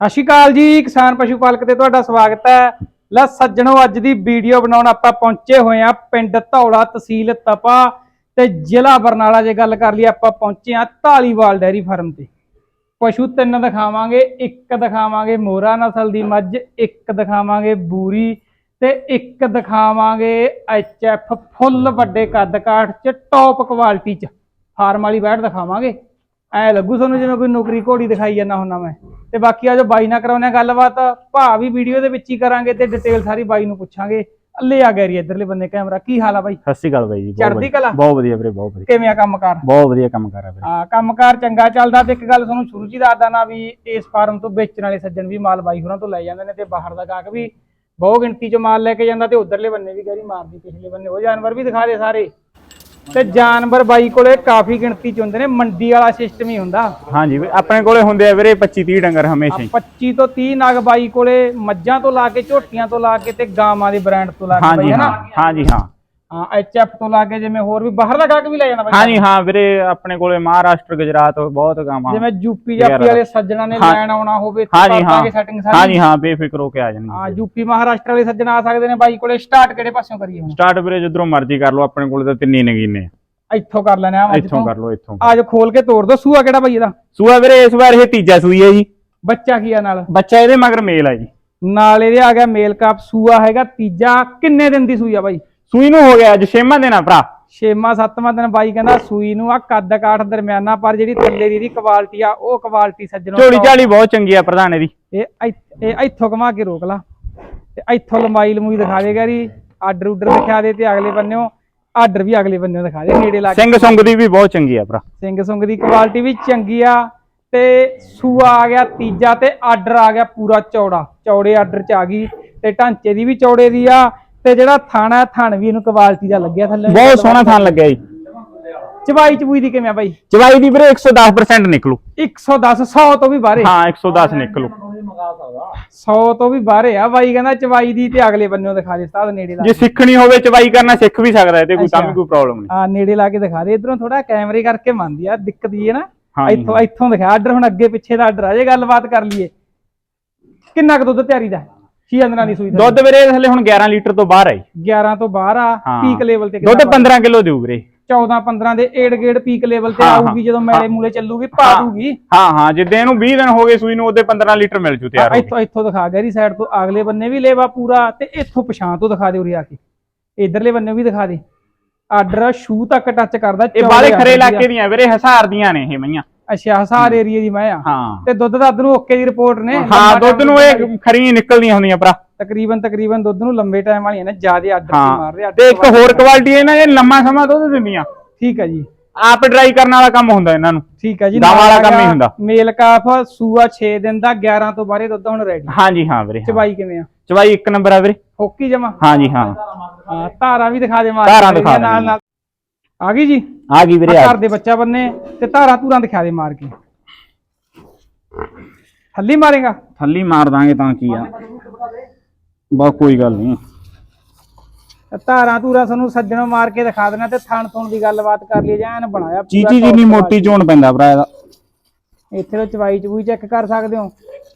ਸਤਿ ਸ਼੍ਰੀ ਅਕਾਲ ਜੀ, ਕਿਸਾਨ ਪਸ਼ੂ ਪਾਲਕ ਤੇ ਤੁਹਾਡਾ ਸਵਾਗਤ ਹੈ। ਲੈ ਸੱਜਣੋ, ਅੱਜ ਦੀ ਵੀਡੀਓ ਬਣਾਉਣ ਆਪਾਂ ਪਹੁੰਚੇ ਹੋਏ ਆ ਪਿੰਡ ਧੌਲਾ ਤਹਿਸੀਲ ਤਪਾ ਤੇ ਜ਼ਿਲ੍ਹਾ ਬਰਨਾਲਾ ਜੇ ਗੱਲ ਕਰ ਲਈ ਆਪਾਂ ਪਹੁੰਚੇ ਆ ਢਾਲੀਵਾਲ ਡੈਰੀ ਫਾਰਮ ਤੇ। ਪਸ਼ੂ ਤਿੰਨ ਦਿਖਾਵਾਂਗੇ, ਇੱਕ ਦਿਖਾਵਾਂਗੇ ਮੋਰਾ ਨਸਲ ਦੀ ਮੱਝ, ਇੱਕ ਦਿਖਾਵਾਂਗੇ ਬੂਰੀ ਤੇ ਇੱਕ ਦਿਖਾਵਾਂਗੇ ਐਚਐਫ ਫੁੱਲ ਵੱਡੇ ਕੱਦ ਕਾਠ ਚ ਟੌਪ ਕੁਆਲਿਟੀ ਚ। ਫਾਰਮ ਵਾਲੀ ਬੈਠ ਦਿਖਾਵਾਂਗੇ। ਐ ਲੱਗੂ ਤੁਹਾਨੂੰ ਜਿਵੇਂ ਕੋਈ ਨੌਕਰੀ ਘੋੜੀ ਦਿਖਾਈ ਜਾਂਦਾ ਹੁੰਦਾ ਮੈਂ। ਤੇ ਬਾਕੀ ਆ ਜੋ ਬਾਈ ਨਾਲ ਕਰਾਉਣੇ ਗੱਲਬਾਤ ਭਾ ਵੀ ਵੀਡੀਓ ਦੇ ਵਿੱਚ ਹੀ ਕਰਾਂਗੇ ਤੇ ਡਿਟੇਲ ਸਾਰੀ ਬਾਈ ਨੂੰ ਪੁੱਛਾਂਗੇ। ਅੱਲੇ ਆ ਗੈਰੀ ਇਧਰਲੇ ਬੰਨੇ ਕੈਮਰਾ ਕੀ ਹਾਲ ਆ ਬਾਈ? ਸਤਿ ਸ਼੍ਰੀ ਅਕਾਲ ਬਾਈ ਜੀ ਬਹੁਤ ਚੜ੍ਹਦੀ ਕਲਾ? ਬਹੁਤ ਵਧੀਆ ਵੀਰੇ ਬਹੁਤ ਵਧੀਆ। ਕਿਵੇਂ ਆ ਕੰਮਕਾਰ? ਬਹੁਤ ਵਧੀਆ ਕੰਮ ਕਰ ਰਿਹਾ ਵੀਰੇ। ਹਾਂ ਕੰਮਕਾਰ ਚੰਗਾ ਚੱਲਦਾ ਤੇ ਇੱਕ ਗੱਲ ਤੁਹਾਨੂੰ ਸ਼ੁਰੂ ਹੀ ਦੱਸਦਾ ਨਾ ਵੀ ਇਸ ਫਾਰਮ ਤੋਂ ਵੇਚਣ ਵਾਲੇ ਸੱਜਣ ਵੀ ਮਾਲ ਬਾਈ ਹੋਰਾਂ ਤੋਂ ਲੈ ਜਾਂਦੇ ਨੇ ਤੇ ਬਾਹਰ ਦਾ ਗਾਹਕ ਵੀ ਬਹੁ ਗਿਣਤੀ ਚ ਮਾਲ ਲੈ ਕੇ ਜਾਂਦਾ ਤੇ ਉਧਰਲੇ ਬੰਨੇ ਵੀ ਗੈਰੀ ਮਾਰਦੀ ਪਿਛਲੇ ਬੰਨੇ ਉਹ ਜਾਨਵਰ ਵੀ ਦਿਖਾ ਦੇ ਸਾਰੇ। ਤੇ ਜਾਨਵਰ ਬਾਈ ਕੋਲੇ ਕਾਫੀ ਗਿਣਤੀ ਚ ਹੁੰਦੇ ਨੇ ਮੰਡੀ ਵਾਲਾ ਸਿਸਟਮ ਹੀ ਹੁੰਦਾ। ਹਾਂਜੀ ਵੀਰੇ, ਆਪਣੇ ਕੋਲੇ ਹੁੰਦੇ ਆ ਵੀਰੇ 25 30 ਡੰਗਰ ਹਮੇਸ਼ਾ ਹੀ। 25 ਤੋਂ 30 ਨਗ ਬਾਈ ਕੋਲੇ ਮੱਝਾਂ ਤੋਂ ਲਾ ਕੇ ਝੋਟੀਆਂ ਤੋਂ ਲਾ ਕੇ ਤੇ ਗਾਵਾਂ ਦੇ ਬ੍ਰਾਂਡ ਤੋਂ ਲਾ ਕੇ ਹਾਂਜੀ ਹੈ ਹਾਂਜੀ ਹਾਂ। ਹਾਂ ਐਚਐਫ ਤੋਂ ਲਾ ਕੇ ਜਿਵੇਂ ਹੋਰ ਵੀ ਬਾਹਰ ਦਾ ਗਾਹਕ ਵੀ ਲੈ ਜਾਂਦਾ ਬਾਈ। ਹਾਂਜੀ ਹਾਂ ਵੀਰੇ ਆਪਣੇ ਕੋਲੇ ਮਹਾਰਾਸ਼ਟਰ ਗੁਜਰਾਤ ਬਹੁਤ ਗਾਵਾਂ। ਜਿਵੇਂ ਯੂਪੀ ਜਾਪੀ। ਵਾਲੇ ਸੱਜਣਾ ਨੇ ਹਾਂ। ਲੈਣ ਆਉਣਾ ਹੋਵੇ ਹਾਂਜੀ ਹਾਂ। ਸੈਟਿੰਗ ਸਾਰੀ। ਹਾਂਜੀ ਹਾਂ ਬੇਫਿਕਰ ਹੋ ਕੇ ਆ ਹਾਂ ਜਾਣਗੇ ਯੂਪੀ ਮਹਾਰਾਸ਼ਟਰ ਵਾਲੇ ਸੱਜਣ ਆ ਸਕਦੇ ਨੇ ਬਾਈ ਕੋਲੇ। ਸਟਾਰਟ ਕਿਹੜੇ ਪਾਸਿਓਂ ਕਰੀਏ ਹੁਣ? ਸਟਾਰਟ ਵੀਰੇ ਜਿੱਧਰੋਂ ਮਰਜ਼ੀ ਕਰ ਲਓ ਆਪਣੇ ਕੋਲੇ ਤਾਂ ਤਿੰਨੇ ਨਗੀਨੇ ਆ। ਇੱਥੋਂ ਕਰ ਲੈਣੇ ਆ ਇੱਥੋਂ ਤੋਂ ਕਰ ਲਓ ਇੱਥੋਂ। ਆਜੋ ਖੋਲ ਕੇ ਤੋੜ ਦੋ। ਸੂਆ ਕਿਹੜਾ ਬਾਈ ਇਹਦਾ? ਸੂਆ ਵੀਰੇ ਇਸ ਵਾਰ ਇਹ ਤੀਜਾ ਸੂਈ ਹੈ ਜੀ। ਬੱਚਾ ਕੀ ਆ ਨਾਲ? ਬੱਚਾ ਇਹਦੇ ਮਗਰ ਮੇਲ ਆ ਜੀ। ਨਾਲ ਇਹਦੇ ਆ ਗਿਆ ਮੇਲ ਕਾਪ। ਸੂਆ ਹੈਗਾ ਤੀਜਾ। ਕਿੰਨੇ ਦਿਨ ਦੀ ਸੂਈ ਆ ਬਾਈ? ਸੂਈ ਨੂੰ ਹੋ ਗਿਆ ਅੱਜ ਛੇਵਾਂ ਦਿਨ ਆ ਭਰਾ। ਛੇਵਾਂ ਸੱਤਵਾਂ ਦਿਨ ਬਾਈ ਕਹਿੰਦਾ ਸੂਈ ਨੂੰ ਆ ਕੱਦ ਕਾਠ ਦਰਮਿਆਨਾ ਪਰ ਜਿਹੜੀ ਥੱਲੇ ਦੀ ਇਹਦੀ ਕੁਆਲਿਟੀ ਆ ਉਹ ਕੁਆਲਿਟੀ ਸੱਜਣੋ ਝੋਲੀ ਝਾਲੀ ਬਹੁਤ ਚੰਗੀ ਆ ਪ੍ਰਧਾਨ ਇਹਦੀ। ਇਹ ਇੱਥ- ਇਹ ਇੱਥੋਂ ਘੁਮਾ ਕੇ ਰੋਕ ਲਾ। ਤੇ ਇੱਥੋਂ ਲੰਬਾਈ ਲਮੂਈ ਦਿਖਾ ਦੇਗਾ ਰੀ ਆਰਡਰ ਉਡਰ ਦਿਖਾ ਦੇ ਤੇ ਅਗਲੇ ਬੰਨਿਓ। ਆਰਡਰ ਵੀ ਅਗਲੇ ਬੰਨਿਓ ਦਿਖਾ ਦੇ ਨੇੜੇ ਲਾ ਕੇ। ਸਿੰਘ ਸੁੰਗ ਦੀ ਵੀ ਬਹੁਤ ਚੰਗੀ ਆ ਭਰਾ। ਸਿੰਘ ਸੁੰਗ ਦੀ ਕੁਆਲਿਟੀ ਵੀ ਚੰਗੀ ਆ। ਤੇ ਸੂਆ ਆ ਗਿਆ ਤੀਜਾ ਤੇ ਆਰਡਰ ਆ ਗਿਆ ਪੂਰਾ ਚੌੜਾ। ਚੌੜੇ ਆਰਡਰ ਚ ਆ ਗਈ। ਤੇ ਢਾਂਚੇ ਦੀ ਵੀ ਚੌੜੇ ਦੀ ਆ। ਤੇ ਜਿਹੜਾ ਥਾਣਾ ਹੈ, ਥਣ ਵੀ ਇਹਨੂੰ ਕੁਆਲਿਟੀ ਦਾ ਲੱਗਿਆ ਥੱਲੇ। ਬਹੁਤ ਸੋਹਣਾ ਥਾਨ ਲੱਗਿਆ ਜੀ। ਚਵਾਈ ਚਬੂਈ ਦੀ ਕਿਵੇਂ ਆ ਬਾਈ? ਚਵਾਈ ਦੀ ਵੀਰੇ 110% ਨਿਕਲੂ। 110 100 ਤੋਂ ਵੀ ਬਾਹਰੇ। ਹਾਂ 110 ਨਿਕਲੂ। 100 ਤੋਂ ਵੀ ਬਾਹਰੇ ਆ ਬਾਈ ਕਹਿੰਦਾ ਚਵਾਈ ਦੀ ਤੇ ਅਗਲੇ ਬੰਨਿਓ ਦਿਖਾ ਦੇ ਸਾਧ ਨੇੜੇ ਲਾ ਜੇ ਸਿੱਖਣੀ ਹੋਵੇ ਚਵਾਈ ਕਰਨਾ ਸਿੱਖ ਵੀ ਸਕਦਾ ਹੈ ਤੇ ਕੋਈ ਤਾਂ। ਵੀ ਕੋਈ ਪ੍ਰੋਬਲਮ ਨਹੀਂ। ਆ ਨੇੜੇ ਲਾ ਕੇ ਦਿਖਾ ਦੇ ਇਧਰੋਂ ਥੋੜਾ ਕੈਮਰੇ ਕਰਕੇ ਮੰਨਦੀ ਆ ਦਿੱਕਤ ਜੀ ਹੈ ਨਾ। ਇੱਥੋਂ ਇੱਥੋਂ ਦਿਖਾ ਆਰਡਰ ਹੁਣ ਅੱਗੇ ਪਿੱਛੇ ਦਾ ਆਰਡਰ ਆ ਜੇ ਗੱਲਬਾਤ ਕਰ ਲਈਏ। ਕਿੰਨਾ ਕੁ ਦੁੱਧ ਤਿਆਰੀ ਦਾ? ਛੀ ਅੰਦਰਾਂ ਦੀ ਸੂਈ ਦਾ ਦੁੱਧ ਵੀਰੇ ਥੱਲੇ ਹੁਣ 11 ਲੀਟਰ ਤੋਂ ਬਾਹਰ ਆਈ 11 ਤੋਂ ਬਾਹਰ ਆ ਹਾਂ। ਪੀਕ ਲੈਵਲ ਤੇ ਦੁੱਧ 15 ਕਿਲੋ ਦਿਊ ਵੀਰੇ 14 15 ਦੇ ਏਡ ਗੇੜ ਪੀਕ ਲੈਵਲ ਤੇ ਹਾਂ, ਹਾਂ। ਆਊਗੀ ਜਦੋਂ ਮੈਲੇ ਮੂਲੇ ਚੱਲੂਗੀ ਪਾ ਹਾਂ। ਦੂਗੀ ਹਾਂ ਹਾਂ ਜਿੱਦੇ ਇਹਨੂੰ 20 ਦਿਨ ਹੋ ਗਏ ਸੂਈ ਨੂੰ ਉਹਦੇ 15 ਲੀਟਰ ਮਿਲ ਜੂ ਤਿਆਰ ਹੋ ਕੇ। ਇੱਥੋਂ ਇੱਥੋਂ ਦਿਖਾ ਗੈਰੀ ਸਾਈਡ ਤੋਂ ਅਗਲੇ ਬੰਨੇ ਵੀ ਲੇਵਾ ਪੂਰਾ ਤੇ ਇੱਥੋਂ ਪਛਾਂ ਤੋਂ ਦਿਖਾ ਦੇ ਉਰੇ ਆ ਕੇ ਇਧਰਲੇ ਬੰਨੇ ਵੀ ਦਿਖਾ ਦੇ ਆਰਡਰ ਸ਼ੂ ਤੱਕ ਟੱਚ ਕਰਦਾ ਇਹ ਬਾਲੇ ਖਰੇ। ਇਲਾਕੇ ਦੀਆਂ ਵੀਰੇ ਹਸਾਰ ਦੀਆਂ ਨੇ ਇਹ ਮਈਆਂ ਅੱਛਾ ਹਸਾਰ ਏਰੀਏ ਦੀ ਮੈਂ ਆ। ਹਾਂ। ਤੇ ਦੁੱਧ ਦੱਧ ਨੂੰ ਓਕੇ ਦੀ ਰਿਪੋਰਟ ਨੇ ਹਾਂ ਦੁੱਧ ਨੂੰ ਇਹ ਖਰੀਆਂ ਨਿਕਲਦੀਆਂ ਹੁੰਦੀਆਂ ਭਰਾ। ਤਕਰੀਬਨ ਤਕਰੀਬਨ ਦੁੱਧ ਨੂੰ ਲੰਬੇ ਟਾਈਮ ਵਾਲੀਆਂ ਨੇ ਜਿਆਦੇ ਹਾਂ। ਮਾਰ ਰਹੇ ਤੇ ਇੱਕ ਹੋਰ ਕੁਆਲਿਟੀ ਇਹਨਾਂ ਇਹ ਲੰਮਾ ਸਮਾਂ ਦੁੱਧ ਦਿੰਦੀਆਂ। ਠੀਕ ਹੈ ਜੀ। ਆਪ ਡਰਾਈ ਕਰਨ ਵਾਲਾ ਕੰਮ ਹੁੰਦਾ ਇਹਨਾਂ ਨੂੰ। ਠੀਕ ਹੈ ਜੀ ਗਾਵਾਂ ਵਾਲਾ ਕੰਮ ਹੀ ਹੁੰਦਾ। ਮੇਲ ਕਾਫ ਸੂਆ 6 ਦਿਨ ਦਾ 11 ਤੋਂ ਬਾਰੇ ਦੁੱਧ ਹੁਣ ਰੈਡੀ ਹਾਂਜੀ ਹਾਂ ਵੀਰੇ ਹਾਂ। ਚਬਾਈ ਕਿਵੇਂ ਆ? ਚਵਾਈ ਇੱਕ ਨੰਬਰ ਆ ਵੀਰੇ। ਫੋਕੀ ਜਮਾ? ਹਾਂਜੀ ਹਾਂ। ਹਾਂ ਧਾਰਾਂ ਵੀ ਦਿਖਾ ਦੇ ਮਾਰ ਧਾਰਾਂ ਦਿਖਾ ਨਾਲ। ਨਾਲ ਆ ਗਈ ਜੀ? ਆ ਗਈ ਵੀਰੇ ਆ ਘਰ ਦੇ ਬੱਚਾ ਬੰਨੇ ਤੇ ਧਾਰਾਂ ਧੂਰਾਂ ਦਿਖਾ ਦੇ ਮਾਰ ਕੇ। ਹੱਲੀ ਮਾਰੇਗਾ? ਥੱਲੀ ਮਾਰ ਦਾਂਗੇ ਤਾਂ ਕੀ ਆ। ਬਸ ਕੋਈ ਗੱਲ ਨਹੀਂ। ਧਾਰਾਂ ਧੂਰਾਂ ਤੁਹਾਨੂੰ ਸੱਜਣੋਂ ਮਾਰ ਕੇ ਦਿਖਾ ਦੇਣਾ ਤੇ ਥਣ ਥਣ ਦੀ ਗੱਲਬਾਤ ਕਰ ਲਈ ਜਾਂ ਐਨ ਬਣਾਇਆ ਚੀਚੀ ਜਿੰਨੀ। ਮੋਟੀ ਚੋਣ ਪੈਂਦਾ ਭਰਾ ਇਹਦਾ। ਇੱਥੇ ਤੋਂ ਚਵਾਈ ਚਵੂਈ ਚੈੱਕ ਕਰ ਸਕਦੇ ਹੋ।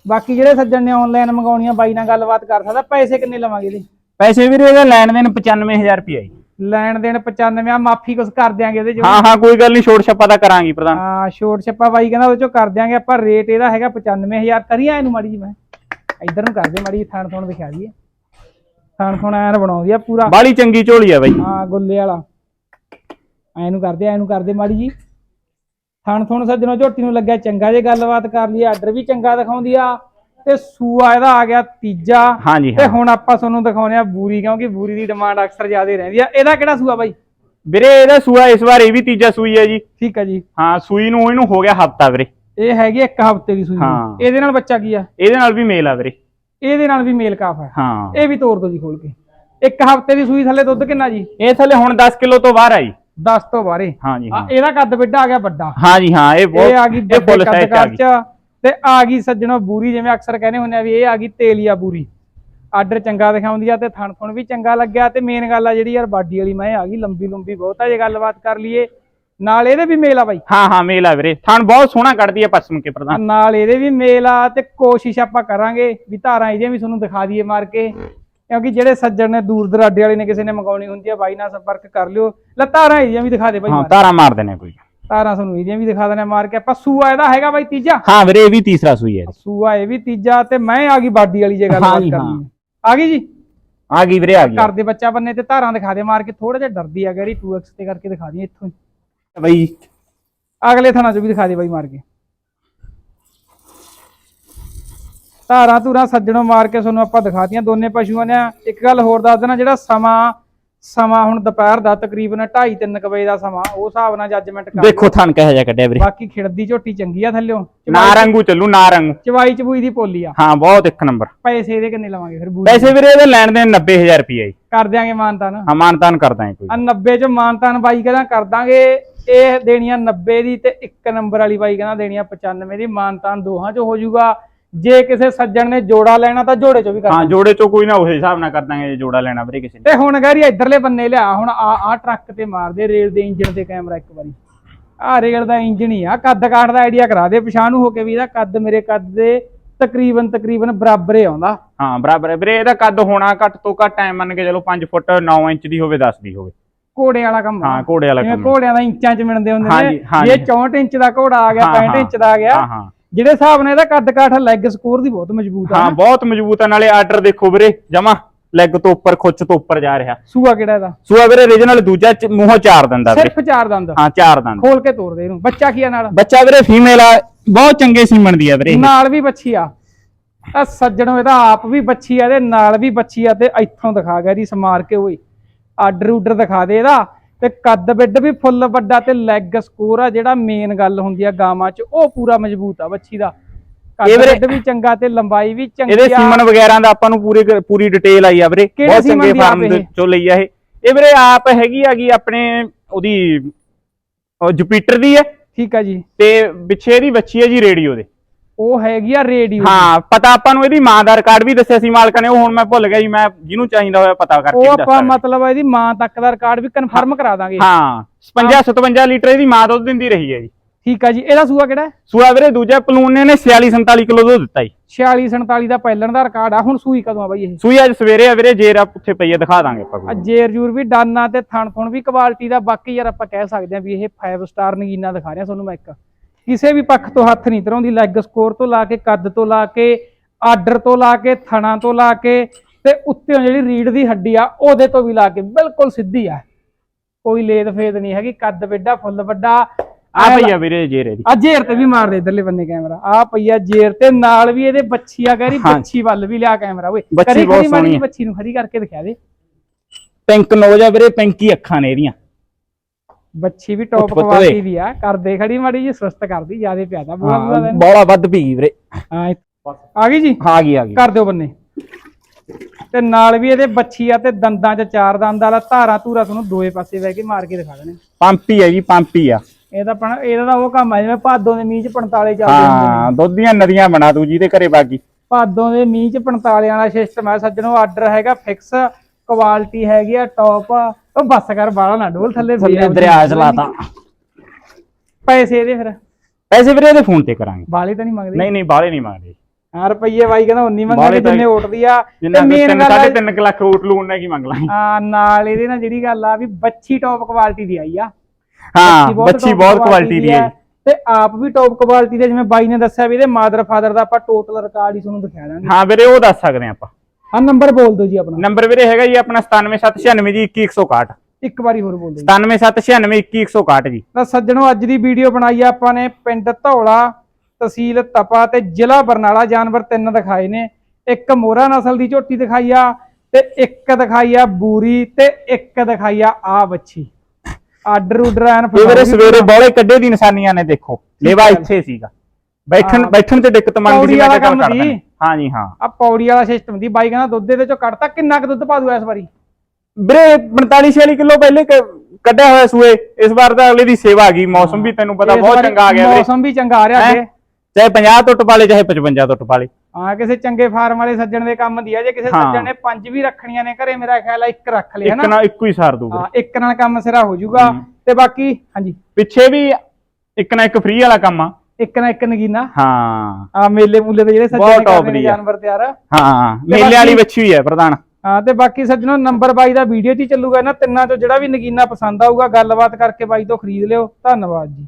ਬਾਕੀ ਜਿਹੜੇ ਸੱਜਣ ਨੇ ਆਨਲਾਈਨ ਮੰਗਾਉਣੀਆਂ ਬਾਈ ਨਾਲ ਗੱਲਬਾਤ ਕਰ ਸਕਦਾ। ਪੈਸੇ ਕਿੰਨੇ ਲਵਾਂਗੇ ਇਹਦੇ? ਪੈਸੇ ਵੀਰੇ ਇਹਦਾ ਲੈਣ ਦੇਣ 95000 ਰੁਪਏ ਜੀ। ਲੈਣ ਦੇਣ 95 ਆ ਮਾਫੀ ਕੁਛ ਕਰ ਦਿਆਂਗੇ ਇਹਦੇ ਚ ਹਾਂ ਹਾਂ ਕੋਈ ਗੱਲ ਨਹੀਂ ਛੋਟ ਛੱਪਾ ਤਾਂ ਕਰਾਂਗੀ ਪ੍ਰਧਾਨ। ਹਾਂ ਛੋਟ ਛੱਪਾ ਬਾਈ ਕਹਿੰਦਾ ਉਹਦੇ ਚੋਂ ਕਰ ਦਿਆਂਗੇ ਆਪਾਂ ਰੇਟ ਇਹਦਾ ਹੈਗਾ 95000 ਕਰੀਏ ਇਹਨੂੰ ਮਾੜੀ ਜੀ ਮੈਂ। ਇੱਧਰ ਨੂੰ ਕਰਦੇ ਮਾੜੀ ਜੀ ਥਣ ਥਣ ਦਿਖਾ ਦਈਏ। ਥਣ ਥਣ ਐਨ ਬਣਾਉਂਦੀ ਆ ਪੂਰਾ। ਬਾਲੀ ਚੰਗੀ ਝੋਲੀ ਆ ਬਾਈ। ਹਾਂ ਗੁੱਲੇ ਵਾਲਾ। ਐਨੂੰ ਕਰਦੇ ਐਨੂੰ ਕਰਦੇ ਮਾੜੀ ਜੀ ਥਣ ਥਣ ਸੱਜਣੋ ਝੋਟੀ ਨੂੰ ਲੱਗਿਆ ਚੰਗਾ ਜੇ ਗੱਲਬਾਤ ਕਰ ਲਈ ਆਰਡਰ ਵੀ ਚੰਗਾ ਦਿਖਾਉਂਦੀ ਆ। ਤੇ ਸੂਆ ਇਹਦਾ ਆ ਗਿਆ ਤੀਜਾ। ਹਾਂਜੀ ਤੇ ਹਾਂ। ਹੁਣ ਆਪਾਂ ਤੁਹਾਨੂੰ ਦਿਖਾਉਨੇ ਆ ਬੂਰੀ ਕਿਉਂਕਿ ਬੂਰੀ ਦੀ ਡਿਮਾਂਡ ਅਕਸਰ ਜ਼ਿਆਦਾ ਰਹਿੰਦੀ ਆ। ਇਹਦਾ ਕਿਹੜਾ ਸੂਆ ਬਾਈ? ਵੀਰੇ ਇਹਦਾ ਸੂਆ ਇਸ ਵਾਰ ਇਹ ਵੀ ਤੀਜਾ ਸੂਈ ਹੈ ਜੀ। ਠੀਕ ਆ ਜੀ। ਹਾਂ ਸੂਈ ਨੂੰ ਇਹਨੂੰ ਹੋ ਗਿਆ ਹਫਤਾ ਵੀਰੇ। ਇਹ ਹੈਗੀ ਇੱਕ ਹਫ਼ਤੇ ਦੀ ਸੂਈ। ਹਾਂ। ਇਹਦੇ ਨਾਲ ਬੱਚਾ ਕੀ ਆ? ਇਹਦੇ ਨਾਲ ਵੀ ਮੇਲ ਆ ਵੀਰੇ। ਇਹਦੇ ਨਾਲ ਵੀ ਮੇਲ ਕਾਫ ਹੈ ਹਾਂ। ਇਹ ਵੀ ਤੋੜ ਦੋ ਜੀ ਖੋਲ ਕੇ। ਇੱਕ ਹਫ਼ਤੇ ਦੀ ਸੂਈ ਥੱਲੇ ਦੁੱਧ ਕਿੰਨਾ ਜੀ? ਇਹ ਥੱਲੇ ਹੁਣ 10 ਕਿਲੋ ਤੋਂ ਬਾਹਰ ਆਈ 10 ਤੋਂ ਆ ਹਾਂ। ਇਹਦਾ ਕੱਦ ਵੱਡਾ ਆ ਗਿਆ ਵੱਡਾ। ਹਾਂਜੀ ਹਾਂ ਇਹ ਬਹੁਤ ਇਹ ਆ ਗਈ ਇਹ ਫੁੱਲ ਸਾਈਜ਼ ਆ ਗਈ। ਤੇ ਆ ਗਈ ਸੱਜਣੋ ਬੂਰੀ ਜਿਵੇਂ ਅਕਸਰ ਕਹਿੰਦੇ ਹੁੰਦੇ ਆ ਵੀ ਇਹ ਆ ਗਈ ਤੇਲੀਆ ਬੂਰੀ। ਆਰਡਰ ਚੰਗਾ ਦਿਖਾਉਂਦੀ ਆ ਤੇ ਥਣ ਥਣ ਵੀ ਚੰਗਾ ਲੱਗਿਆ ਤੇ ਮੇਨ ਗੱਲ ਆ ਜਿਹੜੀ ਯਾਰ ਬਾਡੀ ਵਾਲੀ ਮੈਂ ਆ ਗਈ ਲੰਬੀ ਲੰਬੀ ਬਹੁਤ ਆ ਜੇ ਗੱਲਬਾਤ ਕਰ ਲਈਏ। ਨਾਲ ਇਹਦੇ ਵੀ ਮੇਲ ਆ ਬਾਈ। ਹਾਂ ਹਾਂ ਮੇਲ ਆ ਵੀਰੇ। ਥਣ ਬਹੁਤ ਸੋਹਣਾ ਕੱਢਦੀ ਆ ਪਸਮ ਕੇ ਪ੍ਰਧਾਨ। ਨਾਲ ਇਹਦੇ ਵੀ ਮੇਲ ਆ ਤੇ ਕੋਸ਼ਿਸ਼ ਆਪਾਂ ਕਰਾਂਗੇ ਵੀ ਧਾਰਾਂ ਇਹਦੀਆਂ ਵੀ ਤੁਹਾਨੂੰ ਦਿਖਾ ਦਈਏ ਮਾਰ ਕੇ। ਕਿਉਂਕਿ ਜਿਹੜੇ ਸੱਜਣ ਨੇ ਦੂਰ ਦਰਾਡੇ ਵਾਲੇ ਨੇ ਕਿਸੇ ਨੇ ਮੰਗਾਉਣੀ ਹੁੰਦੀ ਆ ਬਾਈ ਨਾਲ ਸੰਪਰਕ ਕਰ ਲਿਓ। ਲੈ ਧਾਰਾਂ ਇਹਦੀਆਂ ਵੀ ਦਿਖਾ ਦੇ ਬਾਈ ਹਾਂ। ਧਾਰਾ ਮਾਰ ਦੇਣੇ ਕੋਈ। ਧਾਰਾਂ ਤੁਹਾਨੂੰ ਇਹਦੀਆਂ ਵੀ ਦਿਖਾ ਦੇਣਾ ਮਾਰ ਕੇ। ਆਪਾਂ ਸੂਆ ਇਹਦਾ ਹੈਗਾ ਬਾਈ ਤੀਜਾ। ਹਾਂ ਵੀਰੇ ਇਹ ਵੀ ਤੀਸਰਾ ਸੂਈ ਹੈ। ਸੂਆ ਇਹ ਵੀ ਤੀਜਾ ਤੇ ਮੈਂ ਆ ਗਈ ਬਾਡੀ ਵਾਲੀ ਜੇ ਗੱਲ ਕਰਨੀ ਆ। ਗਈ ਜੀ? ਆ ਗਈ ਵੀਰੇ ਆ ਗਈ। ਘਰ ਦੇ ਬੱਚਾ ਬੰਨੇ ਤੇ ਧਾਰਾਂ ਦਿਖਾ ਦੇ ਮਾਰ ਕੇ। ਥੋੜਾ ਜਿਹਾ ਡਰਦੀ ਆ ਗੈਰੀ 2x ਤੇ ਕਰਕੇ ਦਿਖਾ ਦੀ ਇੱਥੋਂ। ਬਈ। ਅਗਲੇ ਥਾਣਾ ਚ ਵੀ ਦਿਖਾ ਦੇ ਬਾਈ ਮਾਰ ਕੇ। ਧਾਰਾਂ ਧੂਰਾਂ ਸੱਜਣੋਂ ਮਾਰ ਕੇ ਤੁਹਾਨੂੰ ਆਪਾਂ ਦਿਖਾਤੀਆਂ ਦੋਨੇ ਪਸ਼ੂਆਂ ਨੇ। ਇੱਕ ਗੱਲ ਹੋਰ ਦੱਸ ਦੇਣਾ ਜਿਹੜਾ ਸਮਾਂ ਸਮਾਂ ਹੁਣ ਦੁਪਹਿਰ ਦਾ ਤਕਰੀਬਨ 2:30 3 ਵਜੇ ਦਾ ਸਮਾਂ ਉਸ ਹਿਸਾਬ ਨਾਲ ਜੱਜਮੈਂਟ ਕਰ ਦੇਖੋ ਥਣ ਕਿਹੋ ਜਿਹਾ ਕੱਢਿਆ ਵੀਰੇ। ਬਾਕੀ ਖਿੜਦੀ ਝੋਟੀ ਚੰਗੀ ਆ ਥੱਲਿਓ। ਨਾ ਰੰਗੂ ਚੱਲੂ ਨਾ ਰੰਗੂ। ਚਵਾਈ ਚਬੂਈ ਦੀ ਪੋਲੀ ਆ। ਹਾਂ ਬਹੁਤ ਇੱਕ ਨੰਬਰ। ਪੈਸੇ ਇਹਦੇ ਕਿੰਨੇ ਲਵਾਂਗੇ ਫਿਰ ਬੂਰੀ ਪੈਸੇ ਵੀਰੇ ਇਹਦੇ ਲੈਣ ਦੇ 90000 ਰੁਪਏ ਜੀ। ਕਰ ਦਿਆਂਗੇ ਮਾਨਤਾਨ। ਹਾਂ ਮਾਨਤਾਨ ਕਰਦਾ ਹੈ ਕੋਈ। ਆ 90 ਚ ਮਾਨਤਾਨ ਬਾਈ ਕਹਿੰਦਾ ਕਰ ਦਾਂਗੇ ਇਹ ਦੇਣੀਆਂ 90 ਦੀ ਤੇ ਇੱਕ ਨੰਬਰ ਵਾਲੀ ਬਾਈ ਕਹਿੰਦਾ ਦੇਣੀਆਂ 95 ਦੀ ਮਾਨਤਾਨ ਦੋਹਾਂ ਚ ਹੋ ਜਾਊਗਾ। ਜੇ ਕਿਸੇ ਸੱਜਣ ਨੇ ਜੋੜਾ ਲੈਣਾ ਤਾਂ ਜੋੜੇ ਚੋਂ ਵੀ ਕਰ ਹਾਂ ਜੋੜੇ ਚੋਂ ਕੋਈ ਨਾ ਉਸ ਹਿਸਾਬ ਨਾਲ ਕਰ ਦਾਂਗੇ ਜੇ ਜੋੜਾ ਲੈਣਾ ਵੀਰੇ ਕਿਸੇ ਨੇ। ਤੇ ਹੁਣ ਗੈਰੀ ਇਧਰਲੇ ਬੰਨੇ ਲਿਆ ਹੁਣ ਆ ਆ ਟਰੱਕ ਤੇ ਮਾਰਦੇ ਰੇਲ ਦੇ ਇੰਜਨ ਤੇ ਕੈਮਰਾ ਇੱਕ ਵਾਰੀ। ਆ ਰੇਲ ਦਾ ਇੰਜਨ ਹੀ ਆ ਕੱਦ ਕਾਠ ਦਾ ਆਈਡੀਆ ਕਰਾ ਦੇ ਪਛਾਣ ਨੂੰ ਹੋ ਕੇ ਵੀ ਇਹਦਾ ਕੱਦ ਮੇਰੇ ਕੱਦ ਦੇ ਤਕਰੀਬਨ ਤਕਰੀਬਨ ਬਰਾਬਰ ਹੀ ਆਉਂਦਾ। ਹਾਂ ਬਰਾਬਰ ਹੈ। ਵੀਰੇ ਇਹਦਾ ਕੱਦ ਹੋਣਾ ਘੱਟ ਤੋਂ ਘੱਟ ਟਾਈਮ ਮੰਨ ਕੇ ਚਲੋ 5 ਫੁੱਟ 9 ਇੰਚ ਦੀ ਹੋਵੇ 10 ਦੀ ਹੋਵੇ। ਘੋੜੇ ਵਾਲਾ ਕੰਮ। ਹਾਂ ਘੋੜੇ ਵਾਲਾ ਕੰਮ ਘੋੜਿਆਂ ਦਾ ਇੰਚਾਂ ਚ ਮਿਣਦੇ ਹੁੰਦੇ ਨੇ। ਇਹ 64 ਇੰਚ ਦਾ ਘੋੜਾ ਆ ਗਿਆ ਹਾਂ, 65 ਹਾਂ। ਇੰਚ ਦਾ ਆ ਗਿਆ ਹਾਂ ਹਾਂ। ਜਿਹੜੇ ਹਿਸਾਬ ਨਾਲ ਇਹਦਾ ਕੱਦ ਕਾਠ ਲੈਗ ਸਕੋਰ ਦੀ ਬਹੁਤ ਮਜ਼ਬੂਤ ਆ ਹਾਂ ਬਹੁਤ ਮਜ਼ਬੂਤ ਹੈ ਨਾਲੇ ਆਰਡਰ ਦੇਖੋ ਵੀਰੇ ਜਮਾ ਲੈਗ ਤੋਂ ਉੱਪਰ ਖੁੱਚ ਤੋਂ ਉੱਪਰ ਜਾ ਰਿਹਾ। ਸੂਆ ਕਿਹੜਾ ਇਹਦਾ? ਸੂਆ ਵੀਰੇ ਰੀਜਨਲ ਦੂਜਾ ਚ- ਮੂੰਹੋਂ ਚਾਰ ਦੰਦਾ ਵੀਰੇ। ਸਿਰਫ ਚਾਰ ਦੰਦ? ਹਾਂ ਚਾਰ ਦੰਦ। ਖੋਲ ਕੇ ਤੋੜ ਦੇ ਇਹਨੂੰ। ਬੱਚਾ ਕੀ ਆ ਨਾਲ? ਬੱਚਾ ਵੀਰੇ ਫੀਮੇਲ ਆ ਬਹੁਤ ਚੰਗੇ ਸੀਮਣ ਦੀ ਆ ਵੀਰੇ ਇਹ। ਨਾਲ ਵੀ ਬੱਚੀ ਆ। ਆ ਸੱਜਣੋ ਇਹਦਾ ਆਪ ਵੀ ਬੱਚੀ ਆ ਤੇ ਨਾਲ ਵੀ ਬੱਚੀ ਆ ਤੇ ਇੱਥੋਂ ਦਿਖਾ ਗਿਆ ਜੀ ਸਮਾਰ ਕੇ ਓਏ ਆਰਡਰ ਉਡਰ ਦਿਖਾ ਦੇ ਇਹਦਾ। ਤੇ ਕੱਦ ਬਿੱਡ ਵੀ ਫੁੱਲ ਵੱਡਾ ਤੇ ਲੈਗ ਸਕੋਰ ਆ ਜਿਹੜਾ ਮੇਨ ਗੱਲ ਹੁੰਦੀ ਆ ਗਾਵਾਂ 'ਚ ਉਹ ਪੂਰਾ ਮਜ਼ਬੂਤ ਆ ਬੱਚੀ ਦਾ। ਕੱਦ ਬਿੱਡ ਵੀ ਚੰਗਾ ਤੇ ਲੰਬਾਈ ਵੀ ਚੰਗੀ ਇਹਦੇ ਆ। ਸੀਮਨ ਵਗੈਰਾ ਦਾ ਆਪਾਂ ਨੂੰ ਪੂਰੀ ਪੂਰੀ ਡਿਟੇਲ ਆਈ ਆ ਵੀਰੇ। ਬਹੁਤ ਚੰਗੇ ਫਾਰਮ? ਚੋਂ ਲਈ ਆ ਇਹ। ਇਹ ਵੀਰੇ ਆਪ ਹੈਗੀ ਆਗੀ ਆਪਣੇ ਉਹਦੀ ਉਹ ਜੁਪੀਟਰ ਦੀ ਹੈ ਠੀਕ ਆ ਜੀ। ਤੇ ਪਿੱਛੇ ਇਹਦੀ ਬੱਚੀ ਹੈ ਜੀ ਰੇਡੀਓ ਦੇ। ਉਹ ਹੈਗੀ ਆ ਰੇਡੀਓ ਹਾਂ ਪਤਾ ਆਪਾਂ ਨੂੰ ਇਹਦੀ ਮਾਂ ਦਾ ਰਿਕਾਰਡ ਵੀ ਦੱਸਿਆ ਸੀ ਮਾਲਕ ਨੇ ਉਹ ਹੁਣ ਮੈਂ ਭੁੱਲ ਗਿਆ ਜੀ ਮੈਂ ਜਿਹਨੂੰ ਚਾਹੀਦਾ ਹੋਇਆ ਪਤਾ ਕਰਕੇ ਉਹ ਆਪਾਂ। ਮਤਲਬ ਇਹਦੀ ਮਾਂ ਤੱਕ ਦਾ ਰਿਕਾਰਡ ਵੀ ਕਨਫਰਮ ਕਰਾ ਦਾਂਗੇ ਹਾਂ 55 57 ਲੀਟਰ ਇਹਦੀ ਮਾਂ ਦੁੱਧ ਦਿੰਦੀ ਰਹੀ ਹੈ ਜੀ ਠੀਕ ਆ ਜੀ ਇਹਦਾ ਸੂਆ ਕਿਹੜਾ ਹੈ? ਸੂਆ ਵੀਰੇ ਦੂਜਾ ਪਲੂਨ ਨੇ 46 47 ਕਿਲੋ ਦੁੱਧ ਦਿੱਤਾ ਜੀ 46 47 ਦਾ ਪਹਿਲਣ ਦਾ ਰਿਕਾਰਡ ਆ ਹੁਣ ਸੂਈ ਕਦੋਂ ਆ ਬਾਈ ਇਹ ਸੂਈ ਅੱਜ ਸਵੇਰੇ ਆ ਵੀਰੇ ਜੇਰ ਆ ਉੱਥੇ ਪਈ ਆ ਦਿਖਾ ਦਾਂਗੇ ਆਪਾਂ। ਜੇਰ ਜੂਰ ਵੀ ਡਾਨਾ ਤੇ ਥਣ ਥੁਣ ਵੀ ਕੁਆਲਿਟੀ ਦਾ ਬਾਕੀ ਯਾਰ ਆਪਾਂ ਕਹਿ ਸਕਦੇ ਆ ਵੀ ਇਹ 5 ਸਟਾਰ ਨਗੀਨਾ ਦਿਖਾ ਰਿਹਾ ਤੁਹਾਨੂੰ ਮੈਂ ਇੱਕ ਕਿਸੇ ਵੀ ਪੱਖ ਤੋਂ ਹੱਥ ਨਹੀਂ ਧਰਾਉਂਦੀ। ਲੈਗ ਸਕੋਰ ਤੋਂ ਲਾ ਕੇ ਕੱਦ ਤੋਂ ਲਾ ਕੇ ਆਰਡਰ ਤੋਂ ਲਾ ਕੇ ਥਣਾ ਤੋਂ ਲਾ ਕੇ ਤੇ ਉੱਤੇੋਂ ਜਿਹੜੀ ਰੀੜ ਦੀ ਹੱਡੀ ਆ ਉਹਦੇ ਤੋਂ ਵੀ ਲਾ ਕੇ ਬਿਲਕੁਲ ਸਿੱਧੀ ਆ। ਕੋਈ ਲੇਦ ਫੇਦ ਨਹੀਂ ਹੈਗੀ ਕੱਦ ਵੱਡਾ ਫੁੱਲ ਵੱਡਾ। ਆ ਪਈ ਆ ਵੀਰੇ ਜੇਰ ਇਹਦੀ ਆ ਜੇਰ ਤੇ ਵੀ ਮਾਰ ਦੇ ਇਧਰਲੇ ਬੰਨੇ ਕੈਮਰਾ। ਆ ਪਈਆ ਜੇਰ ਤੇ ਨਾਲ ਵੀ ਇਹਦੇ ਬੱਚੀ ਆ ਹਾਂ। ਬੱਚੀ ਵੱਲ ਵੀ ਲਿਆ ਕੈਮਰਾ। ਓਏ ਬੱਚੀ ਕਰੀ ਬਹੁਤ ਸੋਹਣੀ। ਬੱਚੀ ਨੂੰ ਖੜੀ ਕਰਕੇ ਦਿਖਾ ਦੇ। ਪਿੰਕ ਨੋਜ ਆ ਵੀਰੇ ਪਿੰਕੀ ਅੱਖਾਂ ਨੇ ਇਹਦੀਆਂ। ਬੱਚੀ ਵੀ ਟੌਪ ਕੁਆਲਿਟੀ। ਦੀ ਆ ਕਰਦੇ ਖੜੀ ਮਾੜੀ ਜੀ ਸੁਸਤ ਕਰਦੀ ਜਿਆਦੇ ਪਿਆਦਾ ਹਾਂ ਦੇਣ ਬੋਲਾ ਵੱਧ ਪੀ ਵੀਰੇ। ਹਾਂ ਆ ਗਈ ਜੀ? ਆ ਗਈ ਆ ਗਈ। ਕਰ ਦਿਓ ਬੰਨੇ। ਤੇ ਨਾਲ ਵੀ ਇਹਦੇ ਬੱਚੀ ਆ ਤੇ ਦੰਦਾਂ 'ਚ ਚਾਰ ਦੰਦ ਵਾਲਾ ਧਾਰਾ ਧੂਰਾ ਤੁਹਾਨੂੰ ਦੋਏ ਪਾਸੇ ਬਹਿ ਕੇ ਮਾਰ ਕੇ ਦਿਖਾ ਦੇਣੇ। ਪੰਪੀ ਹੈ ਜੀ ਪੰਪੀ ਆ। ਇਹਦਾ ਪਣ ਇਹਦਾ ਤਾਂ ਉਹ ਕੰਮ ਆ ਜਿਵੇਂ ਭਾਦੋਂ ਦੇ ਮੀਂਹ 'ਚ 45 ਚੱਲਦੇ ਹਾਂ ਦੁੱਧ ਦੀਆਂ ਨਦੀਆਂ ਬਣਾ ਦੂ ਜਿਹਦੇ ਘਰੇ ਬਾਗੀ। ਭਾਦੋਂ ਦੇ ਮੀਂਹ 'ਚ 45 ਵਾਲਾ ਸਿਸਟਮ ਹੈ ਸੱਜਣੋ ਆਰਡਰ ਹੈਗਾ ਫਿਕਸ ਕੁਆਲਿਟੀ ਹੈਗੀ ਆ ਟੌਪ ਉਹ ਬੱਸ ਕਰ ਬਾਲਾ ਨਾ ਡੋਲ ਥੱਲੇ ਥੱਲੇ ਬੇਰਾ ਦਰਿਆ ਚਲਾਤਾ। ਪੈਸੇ ਇਹਦੇ ਫਿਰ। ਪੈਸੇ ਵੀਰੇ ਇਹਦੇ ਫੋਨ ਤੇ ਕਰਾਂਗੇ। ਬਾਲੇ ਤਾਂ ਨਹੀਂ ਮੰਗਦੇ? ਨਹੀਂ ਨਹੀਂ ਬਾਹਲੇ ਨਹੀਂ ਮੰਗਦੇ। ਹਾਂ ਰੁਪਈਏ ਬਾਈ ਕਹਿੰਦਾ ਉਨੀ ਮੰਗਾਂਗੇ ਜਿੰਨੇ ਉੱਠਦੀ ਆ। ਤੇ ਮੇਨ ਗੱਲ ਆ- ਤਿੰਨ ਕੁ ਲੱਖ ਊਟ ਲੂਣ ਨੇ ਕੀ ਮੰਗ ਲਾਂਗੇ? ਆ ਨਾਲ ਇਹਦੇ ਨਾਲ ਜਿਹੜੀ ਗੱਲ ਆ ਵੀ ਬੱਚੀ ਟੌਪ ਕੁਆਲਿਟੀ ਦੀ ਆਈ ਆ। ਹਾਂ ਬੱਚੀ ਬਹੁਤ ਕੁਆਲਿਟੀ ਦੀ ਹੈ ਤੇ ਆਪ ਵੀ ਟੌਪ ਕੁਆਲਿਟੀ ਦੇ ਜਿਵੇਂ ਬਾਈ ਨੇ ਦੱਸਿਆ ਵੀ ਇਹਦੇ ਮਾਦਰ ਫਾਦਰ ਦਾ ਆਪਾਂ ਟੋਟਲ ਰਿਕਾਰਡ ਹੀ ਤੁਹਾਨੂੰ ਦਿਖਾ ਦਾਂਗੇ। ਹਾਂ ਵੀਰੇ ਉਹ ਦੱਸ ਸਕਦੇ ਹਾਂ ਆਪਾਂ। ਆ ਨੰਬਰ ਬੋਲ ਦਿਓ ਜੀ ਆਪਣਾ। ਨੰਬਰ ਵੀਰੇ ਹੈਗਾ ਜੀ ਆਪਣਾ 97796 ਜੀ 21161 ਇੱਕ ਵਾਰੀ ਹੋਰ ਬੋਲ ਦਿਓ ਜੀ। 97796 21161 ਜੀ ਤਾਂ ਸੱਜਣੋ ਅੱਜ ਦੀ ਵੀਡੀਓ ਬਣਾਈ ਆ ਆਪਾਂ ਨੇ ਪਿੰਡ ਧੌਲਾ ਤਹਿਸੀਲ ਤਪਾ ਤੇ ਜ਼ਿਲ੍ਹਾ ਬਰਨਾਲਾ ਜਾਨਵਰ ਤਿੰਨ ਦਿਖਾਏ ਨੇ। ਇੱਕ ਮੋਰਾ ਨਸਲ ਦੀ ਝੋਟੀ ਦਿਖਾਈ ਆ ਤੇ ਇੱਕ ਦਿਖਾਈ ਆ ਬੂਰੀ ਤੇ ਇੱਕ ਦਿਖਾਈ ਆ ਆ ਬੱਚੀ ਆਰਡਰ ਉਡਰ ਐਨ ਵੀਰੇ ਸਵੇਰੇ ਬੋਲੇ ਕੱਢੇ ਦੀ ਨਿਸ਼ਾਨੀਆਂ ਨੇ ਦੇਖੋ। ਲੇਵਾ ਹੈ। ਇੱਥੇ ਸੀਗਾ। ਬੈਠਣ ਹਾਂ। ਬੈਠਣ ਤੇ ਦਿੱਕਤ ਮੰਗਦੀ ਸੀ ਮੈਂ ਕੰਮ ਕਰ ਦਿੰਦੇ। ਹਾਂ। ਆ ਪੌੜੀ ਵਾਲਾ ਸਿਸਟਮ ਦੀ ਬਾਈ ਕਹਿੰਦਾ ਦੁੱਧ ਇਹਦੇ ਚੋਂ ਕੱਢਤਾ ਕਿੰਨਾ ਕੁ ਦੁੱਧ ਪਾ ਦੂ ਇਸ ਵਾਰੀ? ਵੀਰੇ 45 46 ਕਿਲੋ ਪਹਿਲੇ ਕ- ਕੱਢਿਆ ਹੋਇਆ ਸੂਏ ਇਸ ਵਾਰ ਤਾਂ ਅਗਲੇ ਦੀ ਸੇਵਾ ਆ ਗਈ। ਮੌਸਮ ਵੀ ਤੈਨੂੰ ਪਤਾ ਇਸ ਬਹੁਤ ਵਾਰੀ ਚੰਗਾ ਆ ਗਿਆ ਵੀਰੇ। ਮੌਸਮ ਵੀ ਚੰਗਾ ਆ ਰਿਹਾ ਹੈਂ? ਅੱਗੇ ਚਾਹੇ 50 ਟੁੱਟ ਪਾਲੇ ਚਾਹੇ 55 ਟੁੱਟ ਪਾਲੇ ਹਾਂ ਕਿਸੇ ਚੰਗੇ ਫਾਰਮ ਵਾਲੇ ਸੱਜਣ ਦੇ ਕੰਮ ਦੀ ਆ ਜੇ ਕਿਸੇ ਹਾਂ। ਸੱਜਣ ਨੇ ਪੰਜ ਵੀ ਰੱਖਣੀਆਂ ਨੇ ਘਰੇ ਮੇਰਾ ਖਿਆਲ ਆ ਇੱਕ ਰੱਖ ਲਿਆ ਇੱਕ ਹਨਾ? ਨਾ ਇੱਕੋ ਹੀ ਸਾਰ ਦੂ ਹਾਂ ਇੱਕ ਨਾਲ ਕੰਮ ਸਿਰਾ ਹੋ ਜਾਊਗਾ। ਤੇ ਬਾਕੀ ਹਾਂਜੀ। ਪਿੱਛੇ ਵੀ ਇੱਕ ਨਾ ਇੱਕ ਫ੍ਰੀ ਵਾਲਾ ਕੰਮ ਆ। ਇੱਕ ਨਾ ਇੱਕ ਨਗੀਨਾ। ਹਾਂ। ਆ ਮੇਲੇ ਮੂਲੇ ਤੇ ਜਿਹੜੇ ਬਹੁਤ ਸੱਜਣ top ਨੇ ਦੀ ਆ। ਜਾਨਵਰ ਤਿਆਰ। ਆ ਹਾਂ ਮੇਲੇ ਵਾਲੀ ਬੱਚੀ ਹੋਈ ਹੈ ਪ੍ਰਧਾਨ। ਹਾਂ ਤੇ ਬਾਕੀ ਸੱਜਣੋ ਨੰਬਰ ਬਾਈ ਦਾ ਵੀਡੀਓ 'ਚ ਹੀ ਚੱਲੂਗਾ ਇਹਨਾਂ ਤਿੰਨਾਂ ਚੋਂ ਜਿਹੜਾ ਵੀ ਨਗੀਨਾ ਪਸੰਦ ਆਊਗਾ ਗੱਲਬਾਤ ਕਰਕੇ ਬਾਈ ਤੋਂ ਖਰੀਦ ਲਿਓ। ਧੰਨਵਾਦ ਜੀ।